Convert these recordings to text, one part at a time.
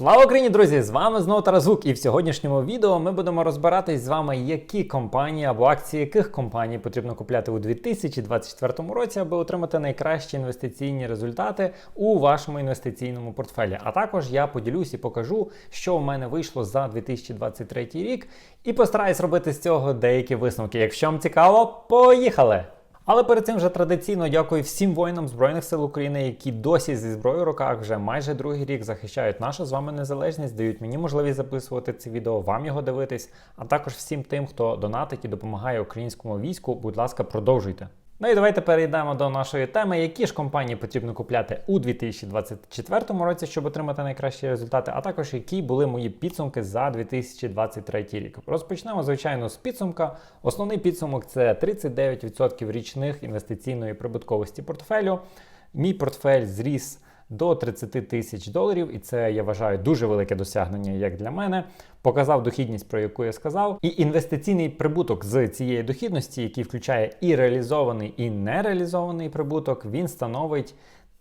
Слава Україні, друзі! З вами знову Тарас Гук, і в сьогоднішньому відео ми будемо розбиратись з вами, які компанії або акції яких компаній потрібно купляти у 2024 році, аби отримати найкращі інвестиційні результати у вашому інвестиційному портфелі. А також я поділюсь і покажу, що у мене вийшло за 2023 рік, і постараюсь робити з цього деякі висновки. Якщо вам цікаво, поїхали! Але перед цим вже традиційно дякую всім воїнам Збройних сил України, які досі зі зброєю в руках вже майже другий рік захищають нашу з вами незалежність, дають мені можливість записувати це відео, вам його дивитись, а також всім тим, хто донатить і допомагає українському війську. Будь ласка, продовжуйте. Ну і давайте перейдемо до нашої теми, які ж компанії потрібно купляти у 2024 році, щоб отримати найкращі результати, а також які були мої підсумки за 2023 рік. Розпочнемо, звичайно, з підсумка. Основний підсумок це 39% річних інвестиційної прибутковості портфелю. Мій портфель зріс до 30 тисяч доларів, і це я вважаю дуже велике досягнення як для мене. Показав дохідність, про яку я сказав, і інвестиційний прибуток з цієї дохідності, який включає і реалізований, і нереалізований прибуток, він становить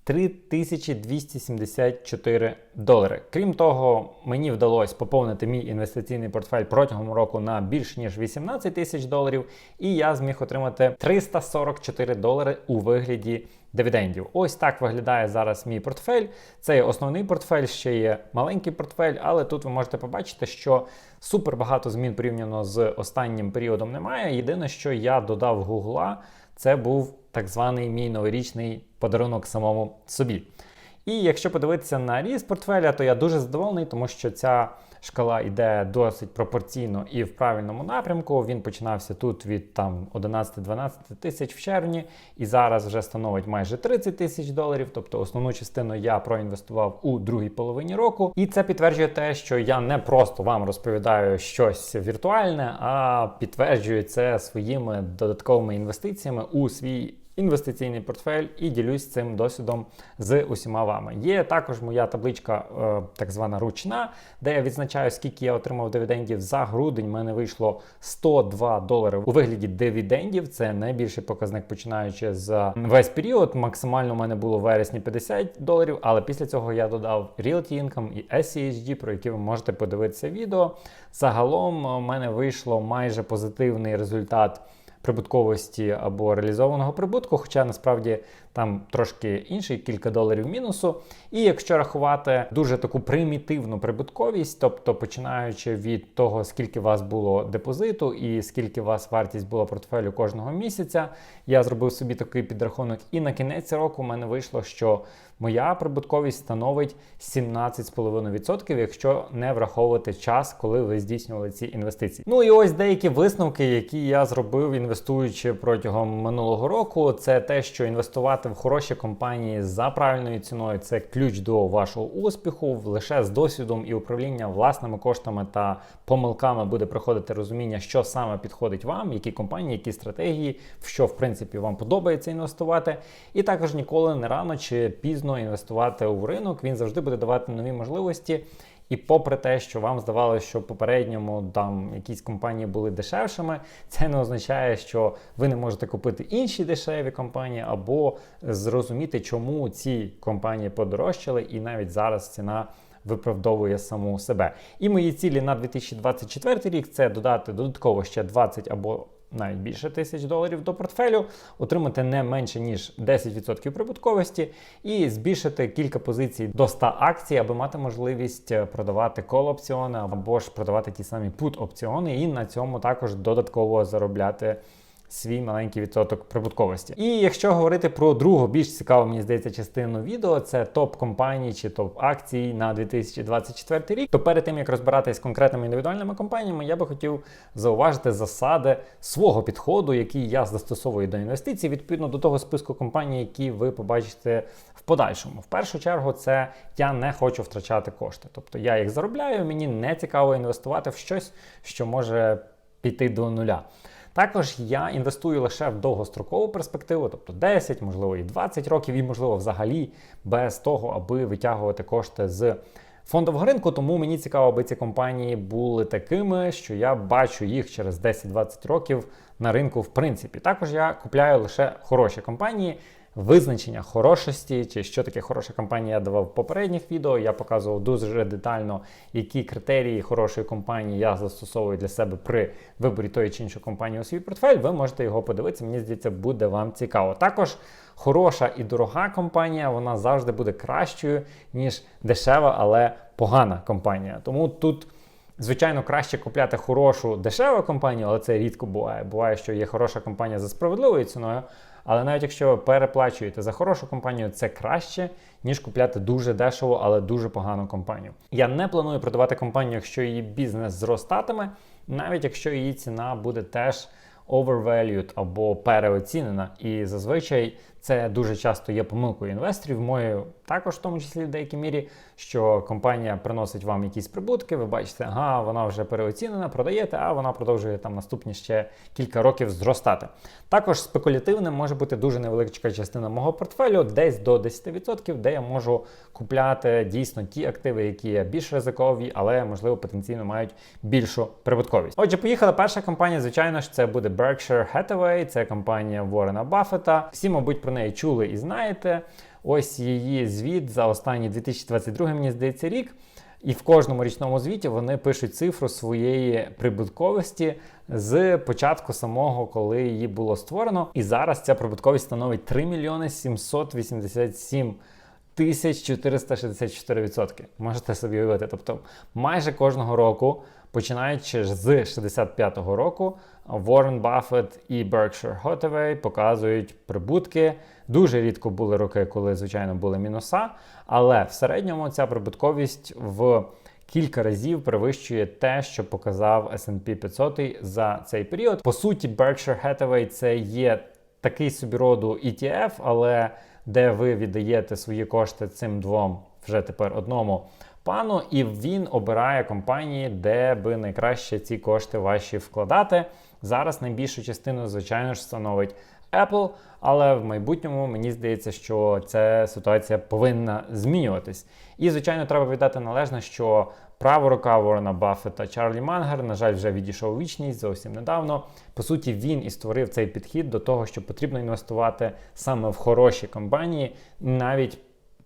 3274 долари. Крім того, мені вдалося поповнити мій інвестиційний портфель протягом року на більш ніж 18 тисяч доларів, і я зміг отримати 344 долари у вигляді дивідендів. Ось так виглядає зараз мій портфель. Це є основний портфель, ще є маленький портфель, але тут ви можете побачити, що супер багато змін порівняно з останнім періодом немає. Єдине, що я додав Гугла, це був так званий мій новорічний подарунок самому собі. І якщо подивитися на ріст портфеля, то я дуже задоволений, тому що ця шкала йде досить пропорційно і в правильному напрямку. Він починався тут від там 11-12 тисяч в червні, і зараз вже становить майже 30 тисяч доларів. Тобто основну частину я проінвестував у другій половині року. І це підтверджує те, що я не просто вам розповідаю щось віртуальне, а підтверджую це своїми додатковими інвестиціями у свій інвестиційний портфель і ділюсь цим досвідом з усіма вами. Є також моя табличка, е, так звана ручна, де я відзначаю, скільки я отримав дивідендів за грудень. У мене вийшло 102 долари у вигляді дивідендів. Це найбільший показник, починаючи з весь період. Максимально у мене було в вересні 50 доларів, але після цього я додав Realty Income і SCHD, про які ви можете подивитися відео. Загалом у мене вийшло майже позитивний результат прибутковості або реалізованого прибутку, хоча насправді там трошки інший, кілька доларів мінусу. І якщо рахувати дуже таку примітивну прибутковість, тобто починаючи від того, скільки у вас було депозиту і скільки у вас вартість була портфелю кожного місяця, я зробив собі такий підрахунок, і на кінець року в мене вийшло, що моя прибутковість становить 17,5%, якщо не враховувати час, коли ви здійснювали ці інвестиції. Ну і ось деякі висновки, які я зробив, інвестуючи протягом минулого року, це те, що інвестувати в хороші компанії за правильною ціною це ключ до вашого успіху. Лише з досвідом і управління власними коштами та помилками буде приходити розуміння, що саме підходить вам, які компанії, які стратегії, в що в принципі вам подобається інвестувати. І також ніколи не рано чи пізно вигідно інвестувати у ринок, він завжди буде давати нові можливості. І попри те, що вам здавалося, що в попередньому там якісь компанії були дешевшими, це не означає, що ви не можете купити інші дешеві компанії, або зрозуміти, чому ці компанії подорожчали, і навіть зараз ціна виправдовує саму себе. І мої цілі на 2024 рік це додати додатково ще 20 або навіть більше тисяч доларів до портфелю, отримати не менше ніж 10% прибутковості і збільшити кілька позицій до 100 акцій, аби мати можливість е, продавати кол-опціони або ж продавати ті самі пут-опціони, і на цьому також додатково заробляти свій маленький відсоток прибутковості. І якщо говорити про другу більш цікаву, мені здається, частину відео, це топ компаній чи топ акцій на 2024 рік. То перед тим як розбиратись з конкретними індивідуальними компаніями, я би хотів зауважити засади свого підходу, який я застосовую до інвестицій, відповідно до того списку компаній, які ви побачите в подальшому. В першу чергу, це я не хочу втрачати кошти. Тобто я їх заробляю, мені не цікаво інвестувати в щось, що може піти до нуля. Також я інвестую лише в довгострокову перспективу, тобто 10, можливо, і 20 років, і, можливо, взагалі без того, аби витягувати кошти з фондового ринку. Тому мені цікаво, аби ці компанії були такими, що я бачу їх через 10-20 років на ринку, в принципі. Також я купляю лише хороші компанії визначення хорошості, чи що таке хороша компанія, я давав в попередніх відео. Я показував дуже детально, які критерії хорошої компанії я застосовую для себе при виборі тої чи іншої компанії у свій портфель. Ви можете його подивитися. Мені здається, буде вам цікаво. Також хороша і дорога компанія, вона завжди буде кращою, ніж дешева, але погана компанія. Тому тут. Звичайно, краще купляти хорошу дешеву компанію, але це рідко буває. Буває, що є хороша компанія за справедливою ціною. Але навіть якщо ви переплачуєте за хорошу компанію, це краще, ніж купляти дуже дешеву, але дуже погану компанію. Я не планую продавати компанію, якщо її бізнес зростатиме, навіть якщо її ціна буде теж overvalued або переоцінена. І зазвичай це дуже часто є помилкою інвесторів, моєю також, в тому числі в деякій мірі, що компанія приносить вам якісь прибутки, ви бачите, ага, вона вже переоцінена, продаєте, а вона продовжує там наступні ще кілька років зростати. Також спекулятивним може бути дуже невеличка частина мого портфелю, десь до 10%, де я можу купляти дійсно ті активи, які є більш ризикові, але можливо потенційно мають більшу прибутковість. Отже, поїхала перша компанія. Звичайно ж, це буде Berkshire Hathaway, це компанія Ворена Баффета. Всі, мабуть, про неї чули і знаєте. Ось її звіт за останній 2022, мені здається, рік. І в кожному річному звіті вони пишуть цифру своєї прибутковості з початку самого, коли її було створено. І зараз ця прибутковість становить 3 мільйони 787 тисяч 464 відсотки. Можете собі уявити. Тобто майже кожного року, починаючи з 65-го року, Warren Buffett і Berkshire Hathaway показують прибутки. Дуже рідко були роки, коли, звичайно, були мінуса, але в середньому ця прибутковість в кілька разів перевищує те, що показав S&P 500 за цей період. По суті, Berkshire Hathaway це є такий собі роду ETF, але де ви віддаєте свої кошти цим двом вже тепер одному пану, і він обирає компанії, де би найкраще ці кошти ваші вкладати. Зараз найбільшу частину, звичайно ж, становить Apple, але в майбутньому мені здається, що ця ситуація повинна змінюватись. І, звичайно, треба віддати належне, що права рука Ворона Баффета Чарлі Мангер, на жаль, вже відійшов у вічність зовсім недавно. По суті, він і створив цей підхід до того, що потрібно інвестувати саме в хороші компанії, навіть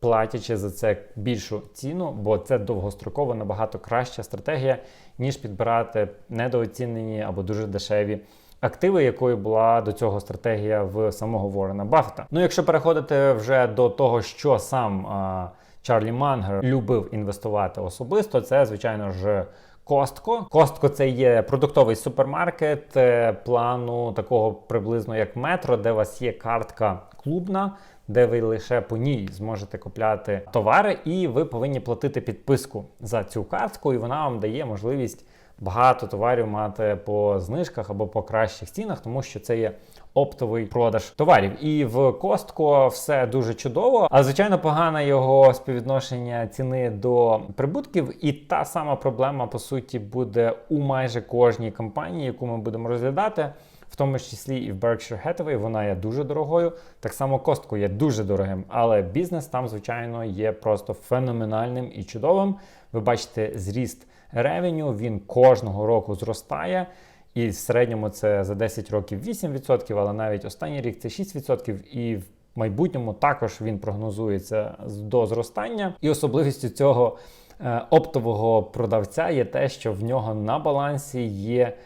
платячи за це більшу ціну, бо це довгостроково набагато краща стратегія, ніж підбирати недооцінені або дуже дешеві. Активи, якою була до цього стратегія в самого Ворена Баффета. Ну, якщо переходити вже до того, що сам а, Чарлі Мангер любив інвестувати особисто, це звичайно ж. Костко. Костко це є продуктовий супермаркет е, плану такого приблизно як метро, де у вас є картка клубна, де ви лише по ній зможете купляти товари, і ви повинні платити підписку за цю картку, і вона вам дає можливість багато товарів мати по знижках або по кращих цінах, тому що це є оптовий продаж товарів. І в Костко все дуже чудово, а звичайно, погане його співвідношення ціни до прибутків. І та сама проблема по суті буде у майже кожній компанії, яку ми будемо розглядати. В тому числі і в Berkshire Hathaway вона є дуже дорогою. Так само костку є дуже дорогим, але бізнес там, звичайно, є просто феноменальним і чудовим. Ви бачите зріст ревеню, він кожного року зростає. І в середньому це за 10 років 8%, але навіть останній рік це 6%. І в майбутньому також він прогнозується до зростання. І особливістю цього е, оптового продавця є те, що в нього на балансі є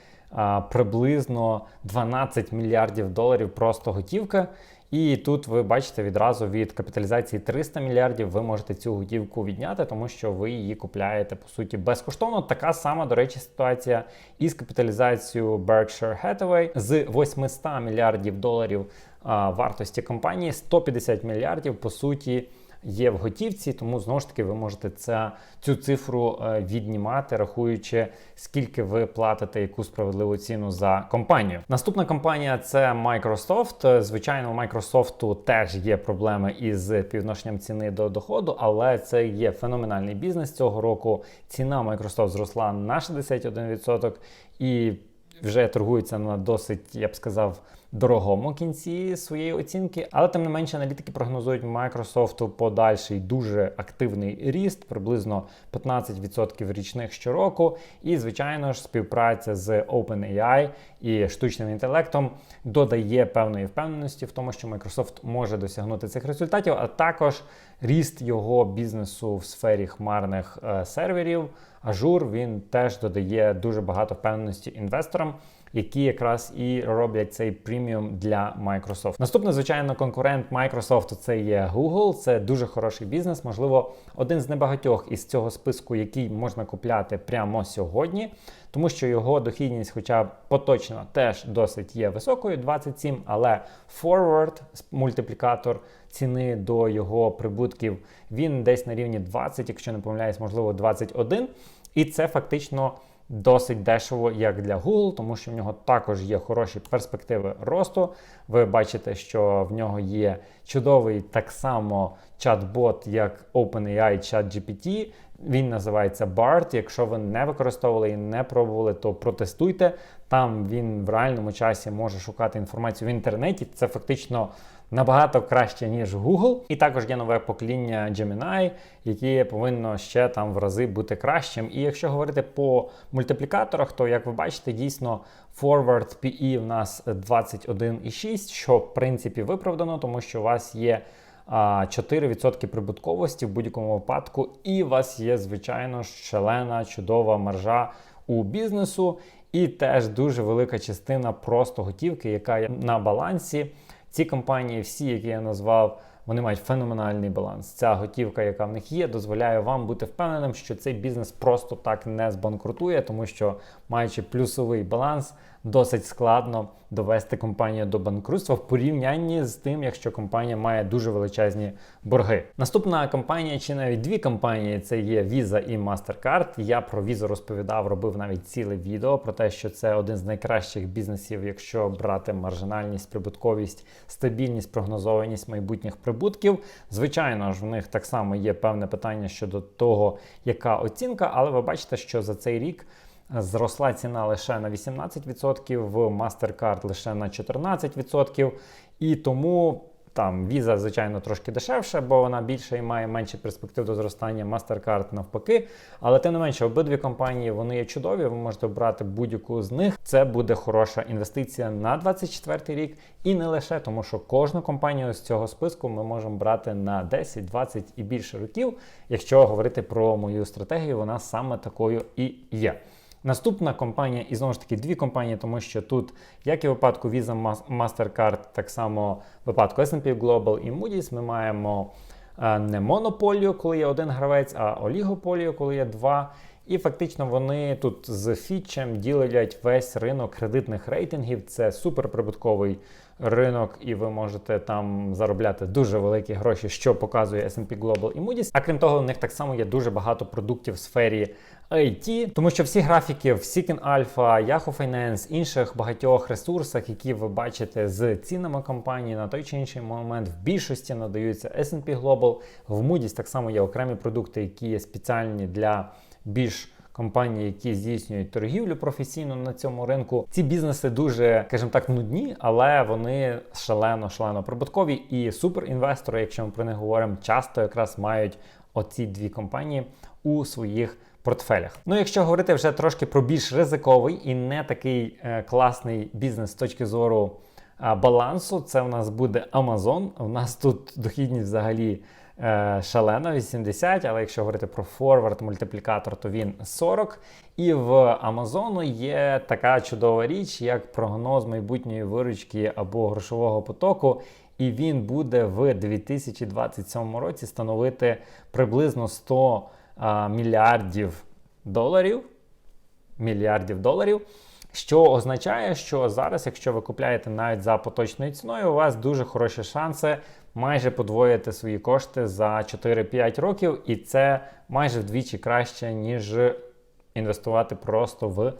приблизно 12 мільярдів доларів просто готівка. І тут ви бачите відразу від капіталізації 300 мільярдів ви можете цю готівку відняти, тому що ви її купляєте по суті безкоштовно. Така сама, до речі, ситуація із капіталізацією Berkshire Hathaway з 800 мільярдів доларів а, вартості компанії 150 мільярдів по суті є в готівці, тому знову ж таки ви можете ця, цю цифру е, віднімати, рахуючи, скільки ви платите яку справедливу ціну за компанію. Наступна компанія це Microsoft. Звичайно, у Microsoft теж є проблеми із співвідношенням ціни до доходу, але це є феноменальний бізнес цього року. Ціна Microsoft зросла на 61% і вже торгується на досить, я б сказав, дорогому кінці своєї оцінки, але тим не менше аналітики прогнозують Microsoft подальший дуже активний ріст, приблизно 15% річних щороку. І, звичайно ж, співпраця з OpenAI і штучним інтелектом додає певної впевненості в тому, що Microsoft може досягнути цих результатів, а також ріст його бізнесу в сфері хмарних е, серверів. Ажур він теж додає дуже багато впевненості інвесторам, які якраз і роблять цей преміум для Microsoft. Наступний, звичайно, конкурент Microsoft це є Google. Це дуже хороший бізнес. Можливо, один з небагатьох із цього списку, який можна купляти прямо сьогодні, тому що його дохідність, хоча поточно теж досить є високою, 27, але forward мультиплікатор ціни до його прибутків він десь на рівні 20, якщо не помиляюсь, можливо, 21. І це фактично досить дешево, як для Google, тому що в нього також є хороші перспективи росту. Ви бачите, що в нього є чудовий так само чат-бот, як OpenAI ChatGPT. Він називається BART. Якщо ви не використовували і не пробували, то протестуйте. Там він в реальному часі може шукати інформацію в інтернеті. Це фактично набагато краще, ніж Google. І також є нове покоління Gemini, яке повинно ще там в рази бути кращим. І якщо говорити по мультиплікаторах, то як ви бачите, дійсно Forward PE в нас 21,6, що в принципі виправдано, тому що у вас є. 4% прибутковості в будь-якому випадку, і у вас є, звичайно, шалена, чудова маржа у бізнесу, і теж дуже велика частина просто готівки, яка є на балансі. Ці компанії, всі, які я назвав, вони мають феноменальний баланс. Ця готівка, яка в них є, дозволяє вам бути впевненим, що цей бізнес просто так не збанкрутує, тому що маючи плюсовий баланс, досить складно довести компанію до банкрутства в порівнянні з тим, якщо компанія має дуже величезні борги. Наступна компанія, чи навіть дві компанії, це є Visa і Mastercard. Я про Visa розповідав, робив навіть ціле відео про те, що це один з найкращих бізнесів, якщо брати маржинальність, прибутковість, стабільність, прогнозованість майбутніх прибутків. Звичайно ж, в них так само є певне питання щодо того, яка оцінка, але ви бачите, що за цей рік. Зросла ціна лише на 18%, в MasterCard лише на 14%. І тому там Visa, звичайно, трошки дешевше, бо вона більше і має менше перспектив до зростання MasterCard навпаки. Але тим не менше, обидві компанії вони є чудові. Ви можете брати будь-яку з них. Це буде хороша інвестиція на 24 рік. І не лише тому, що кожну компанію з цього списку ми можемо брати на 10, 20 і більше років. Якщо говорити про мою стратегію, вона саме такою і є. Наступна компанія, і знову ж таки дві компанії, тому що тут, як і в випадку Visa Mastercard, так само в випадку SP Global і Moody's, ми маємо е, не монополію, коли є один гравець, а олігополію, коли є два. І фактично вони тут з фічем ділять весь ринок кредитних рейтингів. Це суперприбутковий ринок, і ви можете там заробляти дуже великі гроші, що показує S&P Global і Moody's. А крім того, у них так само є дуже багато продуктів в сфері IT, тому що всі графіки в Seeking Alpha, Yahoo Finance, інших багатьох ресурсах, які ви бачите з цінами компанії на той чи інший момент, в більшості надаються S&P Global. В Moody's так само є окремі продукти, які є спеціальні для більш компанії, які здійснюють торгівлю професійно на цьому ринку. Ці бізнеси дуже, скажімо так, нудні, але вони шалено, шалено прибуткові. І суперінвестори, якщо ми про них говоримо, часто якраз мають оці дві компанії у своїх. Портфелях. Ну, якщо говорити вже трошки про більш ризиковий і не такий е, класний бізнес з точки зору е, балансу, це в нас буде Amazon. У нас тут дохідність взагалі шалено 80, але якщо говорити про форвард мультиплікатор, то він 40. І в Амазону є така чудова річ, як прогноз майбутньої виручки або грошового потоку. І він буде в 2027 році становити приблизно 100 а, мільярдів доларів. Мільярдів доларів. Що означає, що зараз, якщо ви купляєте навіть за поточною ціною, у вас дуже хороші шанси майже подвоїти свої кошти за 4-5 років, і це майже вдвічі краще, ніж інвестувати просто в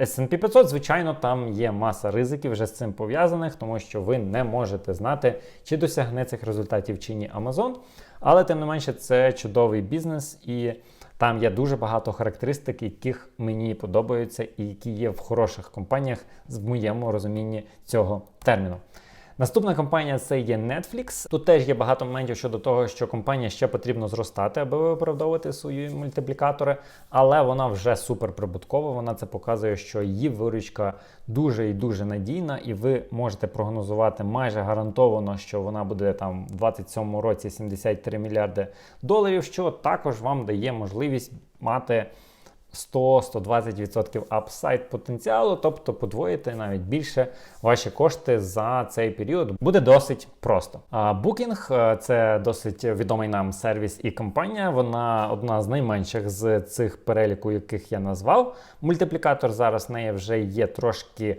S&P 500. Звичайно, там є маса ризиків вже з цим пов'язаних, тому що ви не можете знати, чи досягне цих результатів чи ні Amazon. Але тим не менше, це чудовий бізнес і Там є дуже багато характеристик, яких мені подобаються і які є в хороших компаніях в моєму розумінні цього терміну. Наступна компанія це є Netflix. Тут теж є багато моментів щодо того, що компанія ще потрібно зростати, аби виправдовувати свої мультиплікатори, але вона вже суперприбуткова. Вона це показує, що її виручка дуже і дуже надійна, і ви можете прогнозувати майже гарантовано, що вона буде там в 27 році 73 мільярди доларів, що також вам дає можливість мати. 100-120% апсайд потенціалу, тобто подвоїти навіть більше ваші кошти за цей період. Буде досить просто. А Booking – це досить відомий нам сервіс і компанія. Вона одна з найменших з цих переліку, яких я назвав. Мультиплікатор зараз в неї вже є трошки.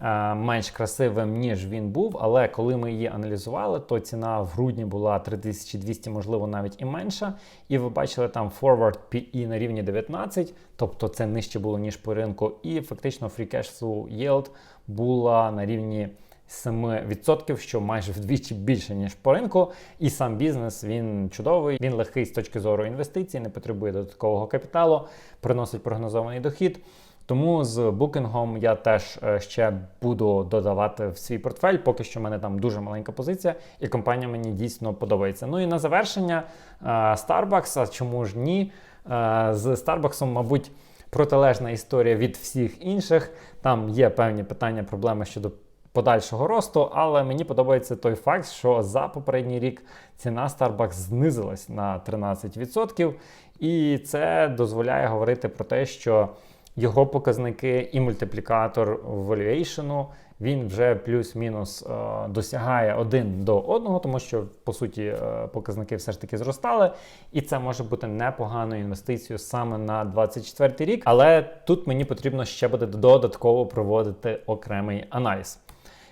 Е, Менш красивим, ніж він був, але коли ми її аналізували, то ціна в грудні була 3200, можливо, навіть і менша. І ви бачили там forward PE на рівні 19, тобто це нижче було, ніж по ринку. І фактично free cash flow yield була на рівні 7%, що майже вдвічі більше, ніж по ринку. І сам бізнес він чудовий, він легкий з точки зору інвестицій, не потребує додаткового капіталу, приносить прогнозований дохід. Тому з букінгом я теж е, ще буду додавати в свій портфель. Поки що в мене там дуже маленька позиція, і компанія мені дійсно подобається. Ну і на завершення е, Starbucks, а чому ж ні? Е, З Starbucks, мабуть, протилежна історія від всіх інших. Там є певні питання, проблеми щодо подальшого росту, але мені подобається той факт, що за попередній рік ціна Starbucks знизилась на 13%, і це дозволяє говорити про те, що його показники і мультиплікатор valuation, він вже плюс-мінус е, досягає один до одного, тому що по суті е, показники все ж таки зростали, і це може бути непоганою інвестицією саме на 24 рік. Але тут мені потрібно ще буде додатково проводити окремий аналіз.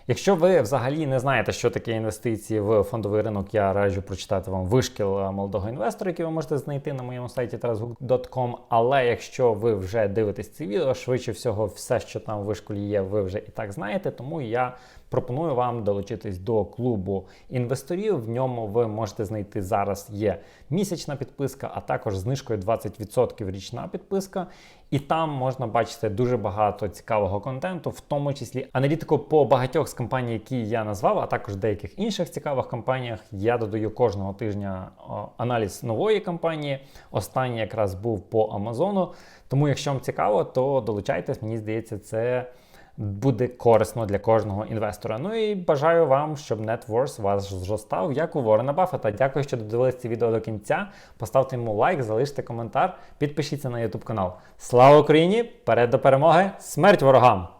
Якщо ви взагалі не знаєте, що таке інвестиції в фондовий ринок, я раджу прочитати вам вишкіл е, молодого інвестора, який ви можете знайти на моєму сайті tarasguk.com. Але якщо ви вже дивитесь це відео, швидше всього, все, що там в вишколі є, ви вже і так знаєте. Тому я пропоную вам долучитись до клубу інвесторів. В ньому ви можете знайти зараз є місячна підписка, а також знижкою 20% річна підписка. І там можна бачити дуже багато цікавого контенту, в тому числі аналітику по багатьох з компаній, які я назвав, а також деяких інших цікавих компаніях. Я додаю кожного тижня аналіз нової компанії. Останній якраз був по Амазону. Тому, якщо вам цікаво, то долучайтесь. Мені здається, це буде корисно для кожного інвестора. Ну і бажаю вам, щоб net worth вас зростав, як у Ворона Баффета. Дякую, що додивились це відео до кінця. Поставте йому лайк, залиште коментар, підпишіться на YouTube канал. Слава Україні! Перед до перемоги! Смерть ворогам!